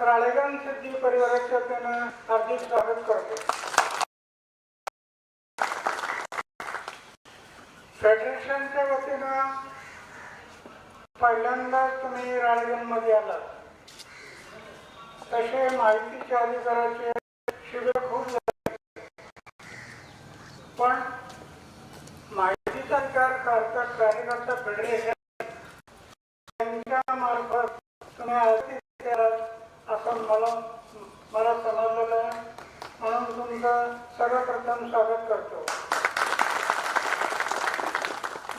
राळेगण सिद्धी परिवाराच्या वतीनं हार्दिक स्वागत करतो. फेडरेशनच्या वतीनं पहिल्यांदाच तुम्ही राळेगणमध्ये आला तसे माहितीच्या अधिकाराचे शिबिर खूप झाले. पण माहितीचा अधिकार करता कार्यकर्ता फेडरेशन त्यांच्या मार्फत तुम्ही आरती कराल असं मला मला समजलेलं आहे म्हणून तुमचं सर्वप्रथम स्वागत करतो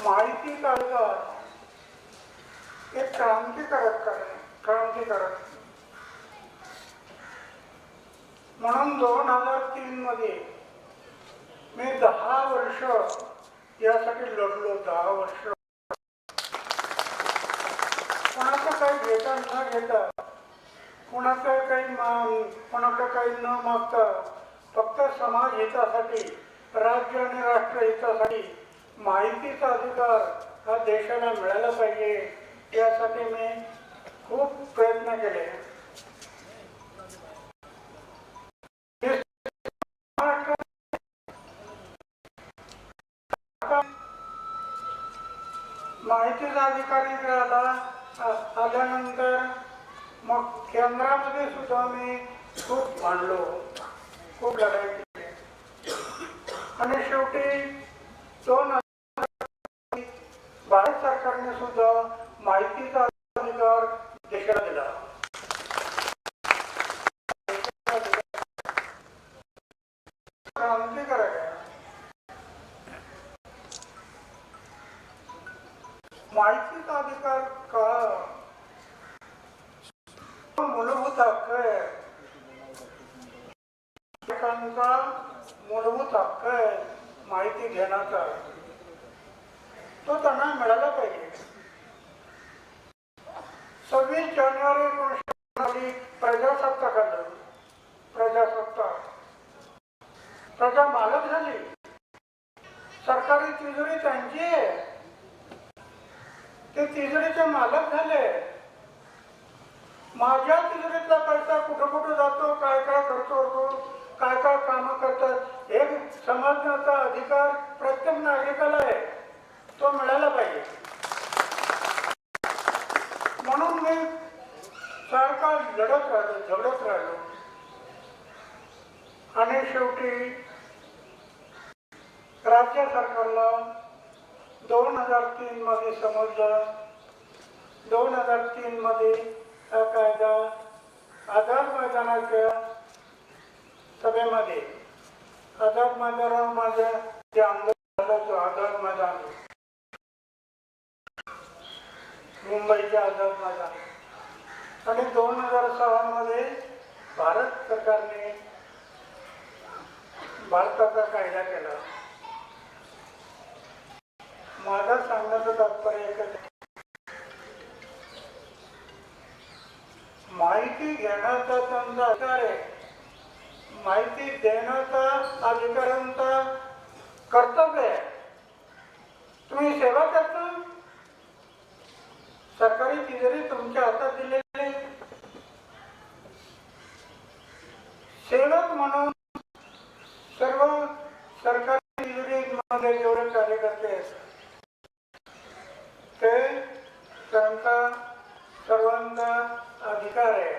माहिती कायदा एक क्रांतिकारक कार्य क्रांतिकारक म्हणून दोन हजार तीन मध्ये मी दहा वर्ष यासाठी लढलो दहा वर्ष. कोणाचं काही घेता न घेता कोणाचं काही मान कोणाकडे काही न मागता फक्त समाज हितासाठी राज्य आणि राष्ट्र हितासाठी माहितीचा अधिकार हा देशाला मिळाला पाहिजे यासाठी मी खूप प्रयत्न केले. आता माहितीचा अधिकारी झाला आल्यानंतर मग केंद्रामध्ये सुद्धा मी खूप भांडलो. खूप लढाई केली. आणि शेवटी दोन भारत सरकारने सुद्धा माहितीचा अधिकार देशाला दिला क्रांतिकारक आहे माहितीचा अधिकार का तो मूलभूत हक्क आहे नागरिकांचा मूलभूत हक्क आहे माहिती घेण्याचा तो त्यांना मिळाला पाहिजे. सव्वीस जानेवारी एकोणीसशे प्रजासत्ताक आलं. प्रजासत्ताक. प्रजा मालक झाली. सरकारी तिजोरी त्यांची. आहे ते तिजोरीचे मालक झाले. माझ्या तिजोरीतला पैसा कुठं कुठं समजण्याचा अधिकार प्रत्येक नागरिकाला आहे. तो मिळाला पाहिजे. म्हणून मी सारखा लढत राहिलो झगडत राहिलो आणि शेवटी राज्य सरकारला दोन हजार तीन मध्ये समजलं दोन हजार तीन मध्ये हा कायदा आधार मैदानाच्या सभेमध्ये आझाद मैदानावर माझं ते आंदोलन झालं होतं आझाद मैदान मुंबईचे आझाद मैदान आणि दोन हजार सहा मध्ये भारत सरकारने भारताचा कायदा केला. माझा सांगण्याचं तात्पर्य एकच माहिती घेण्याचा त्यांचा अधिकार आहे. माहिती देण्याचा अधिकाऱ्यांचा कर्तव्य आहे. तुम्ही सेवा करता. सरकारी तिजोरी तुमच्या हातात दिलेली सेवक म्हणून सर्व सरकारी तिजोरीमध्ये जेवढे कार्यकर्ते ते त्यांचा सर्वांचा अधिकार आहे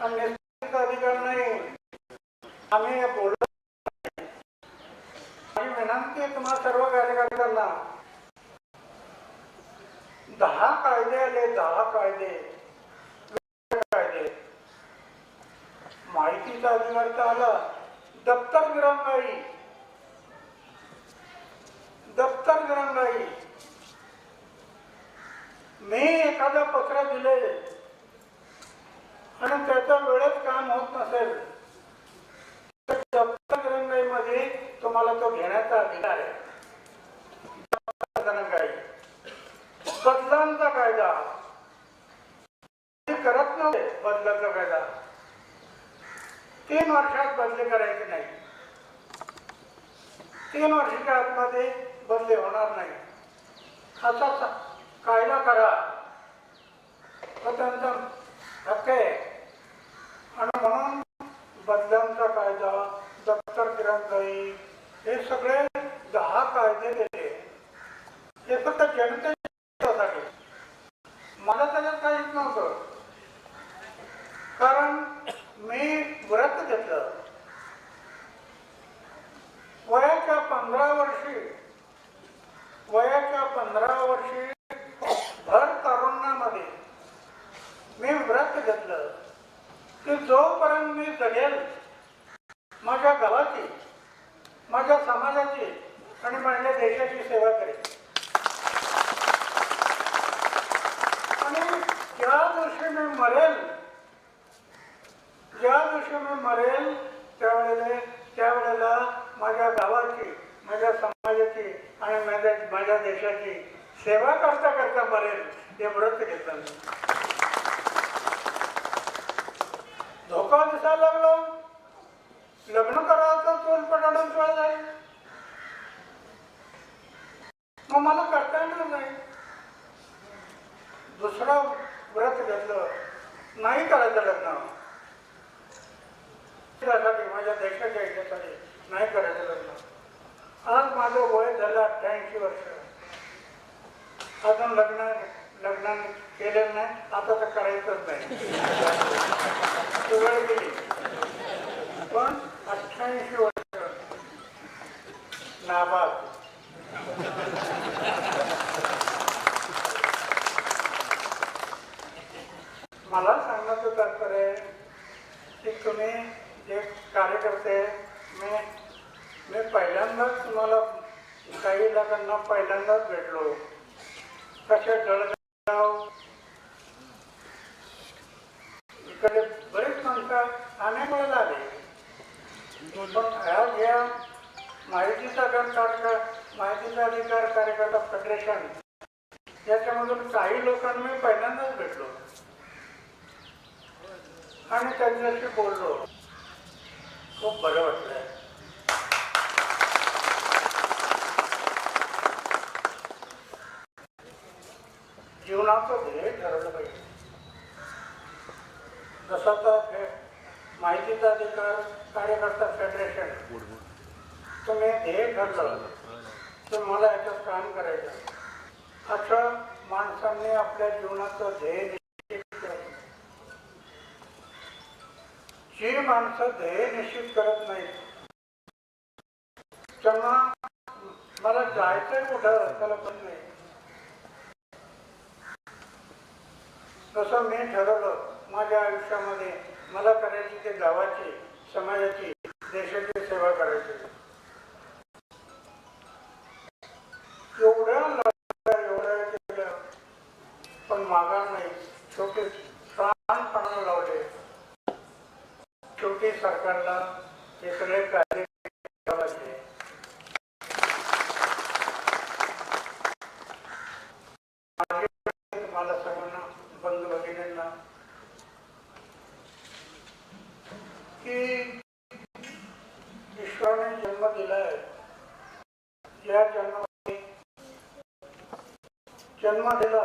आणि निश्चित अधिकार नाही आम्ही बोललो माझी विनंती आहे तुम्हाला सर्व कार्यकर्त्यांना दहा कायदे आले दहा कायदे. कायदे. माहितीचा अधिकार तर आला. दप्तर दिरंगाई दप्तर दिरंगाई मी एखादा पत्र दिले. आणि त्याचं वेळेत काम होत नसेल. तर दप्तर दिरंगाईमध्ये तुम्हाला तो घेण्याचा अधिकार आहे दप्तर दिरंगाई बदलांचा कायदा ते करत नव्हते बदलांचा कायदा तीन वर्षात बदली करायची नाही तीन वर्षाच्या आतमध्ये बदली होणार नाही. असा कायदा करा. तो त्यांचा हक्क आहे आणि म्हणून बदल्यांचा कायदा दप्तर गिरंदाई हे सगळे दहा कायदे दिले. हे फक्त जनतेसाठी. मला त्याच्यात काहीच नव्हतं. कारण मी व्रत घेतलं. वयाच्या पंधरा वर्षी वयाच्या पंधरा वर्षी भर तारुण्यामध्ये मी व्रत घेतलं. की जोपर्यंत मी जगेल माझ्या गावाची माझ्या समाजाची आणि माझ्या देशाची सेवा करेल आणि ज्या दिवशी मी मरेल ज्या दिवशी मी मरेल त्यावेळेला त्यावेळेला माझ्या गावाची माझ्या समाजाची आणि माझ्या माझ्या देशाची सेवा करता करता मरेल हे व्रत घेतलं मी. धोका दिसायला लागला. लग्न करायचं चोल पटाडून चोळ जाईल. मग मला करता येणार नाही. दुसरं व्रत घेतलं. नाही करायचं लग्न. माझ्या देशाच्या हितासाठी नाही करायचं लग्न आज माझं वय झालं अठ्ठ्याऐंशी वर्ष. अजून लग्न लग्न केलेलं नाही आता तर करायचंच नाही. वेळ गेली पण अठ्ठ्याऐंशी वर्ष. नाबाद. मला सांगण्याचं तात्पर्य आहे की तुम्ही जे कार्यकर्ते मी मी पहिल्यांदाच तुम्हाला काही लोकांना पहिल्यांदाच भेटलो. कशा जळगाव? इकडे बरेच माणसं अनेक वेळेला आले पण आज या माहितीचा गण कार्यक्रम माहितीचा अधिकार कार्यकर्ता फेडरेशन याच्यामधून काही लोकांना मी पहिल्यांदाच भेटलो. आणि त्यांच्याशी बोललो. खूप बरं वाटलं. जीवनाचं ध्येय ठरवलं पाहिजे. जसं तर माहितीचा अधिकार कार्यकर्ता फेडरेशन तुम्ही ध्येय ठरलं तर मला याच्यात काम करायचं अशा माणसांनी आपल्या जीवनाचं ध्येय निश्चित जी माणसं ध्येय निश्चित करत नाहीत त्यांना मला जायचंय कुठं त्याला पण नाही. तसं मी ठरवलं माझ्या आयुष्यामध्ये मला करायची ते गावाची समाजाची देशाची सेवा करायची एवढं लढलं, एवढं केलं पण मागा नाही शेवटी प्राणपणाला लावले शेवटी सरकारला हे सगळे कार्य करायचे माझी तुम्हाला सर्वांना बंधू भगिनींना की ईश्वराने जन्म दिलाय या जन्मामध्ये जन्म दिला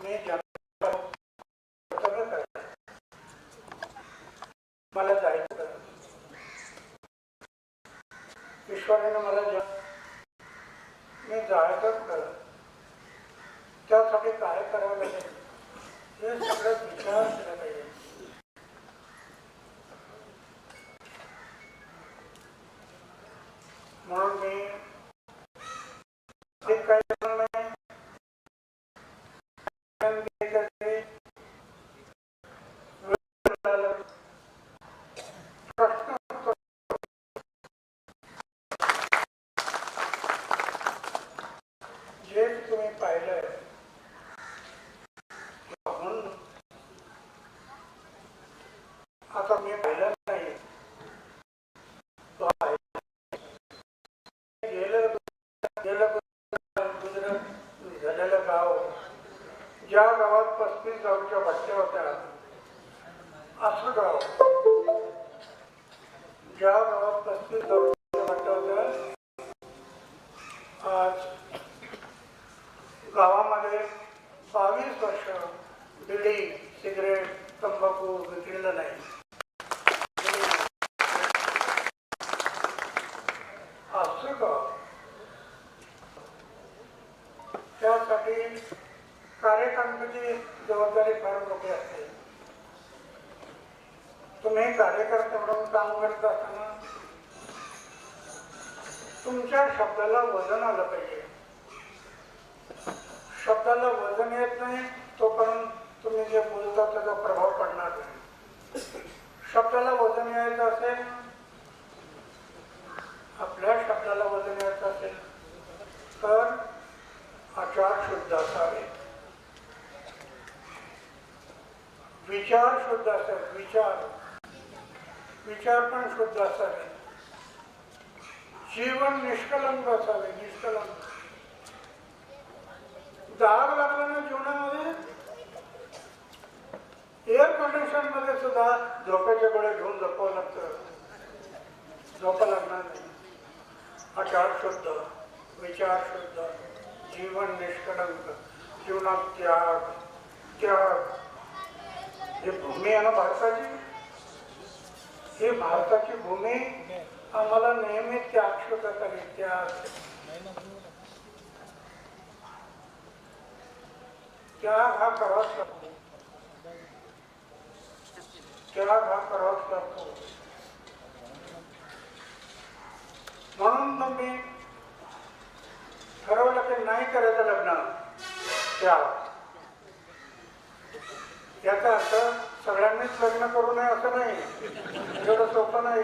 मी जन्म कर्तव्य करायचं. मला जायचं ईश्वराने मला ज- मी जायचंच कर त्यासाठी काय करावं लागेल हे सगळं विचार केला पाहिजे म्हणून मी अधिक já a partir कार्यकर्ते म्हणून काम करत असताना तुमच्या शब्दाला वजन आलं पाहिजे. शब्दाला वजन येत नाही तोपर्यंत तुम्ही जे बोलता त्याचा प्रभाव पडणार नाही. शब्दाला वजन यायचं असेल आपल्या शब्दाला वजन यायचं असेल तर आचार शुद्ध असावे. विचार शुद्ध असेल विचार विचार पण शुद्ध असावे. जीवन निष्कलंक असावे निष्कलंक डाग लागला ना जीवनामध्ये एअर कंडिशनमध्ये सुद्धा झोपेचे गोळे घेऊन झोपावं लागतं. झोपा लागणार नाही. आचार शुद्ध विचार शुद्ध जीवन निष्कलंक जीवनात त्याग त्याग. हे भूमी आहे ना भारताची? ही भारताची भूमी आम्हाला नेहमी त्या आक्षेपाचा इतिहास त्याग हा करावाच लागतो त्याग हा करावाच लागतो म्हणून मग मी ठरवलं की नाही करायचं लग्न. त्याग याचा अर्थ सगळ्यांनीच लग्न करू नये असं नाही. एवढं सोपं नाही.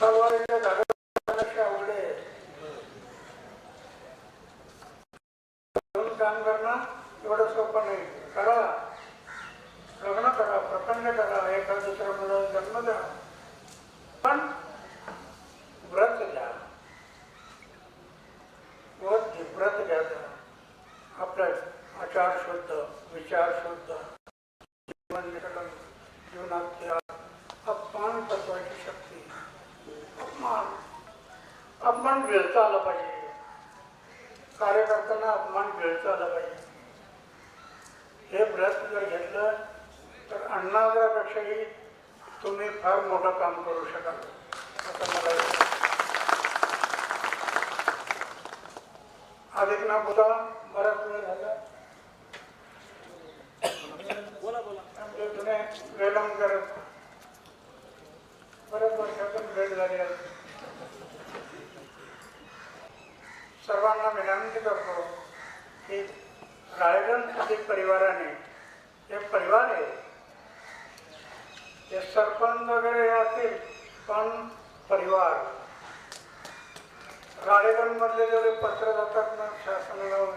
तलवारीच्या धागापेक्षा अवघड आहे दोन काम करणं एवढं सोपं नाही. करा. लग्न करा प्रसंग करा. एका दुसऱ्या मुलाला जन्म द्या पण व्रत घ्या व्रत व्रत घ्या जरा. आपल्या आचार शुद्ध विचार शुद्ध जीवन निकटन जीवनात त्याग, अपमान तत्वाची शक्ती अपमान अपमान वेळचा आला पाहिजे. कार्यकर्त्यांना अपमान वेळचा आला पाहिजे. हे व्रत जर घेतलं तर अण्णादापेक्षाही तुम्ही फार मोठं काम करू शकाल. असं मला. अधिक ना बोला बराच वेळ झाला. आमचे जुने वेलंकर बऱ्याच वर्षातून भेट झाली आहे सर्वांना विनंती करतो की रायगड सुधीर परिवाराने हे परिवार आहे हे सरपंच वगैरे असतील पण परिवार. राळेगण मधले जेवढे पत्र जातात ना शासनाला वगैरे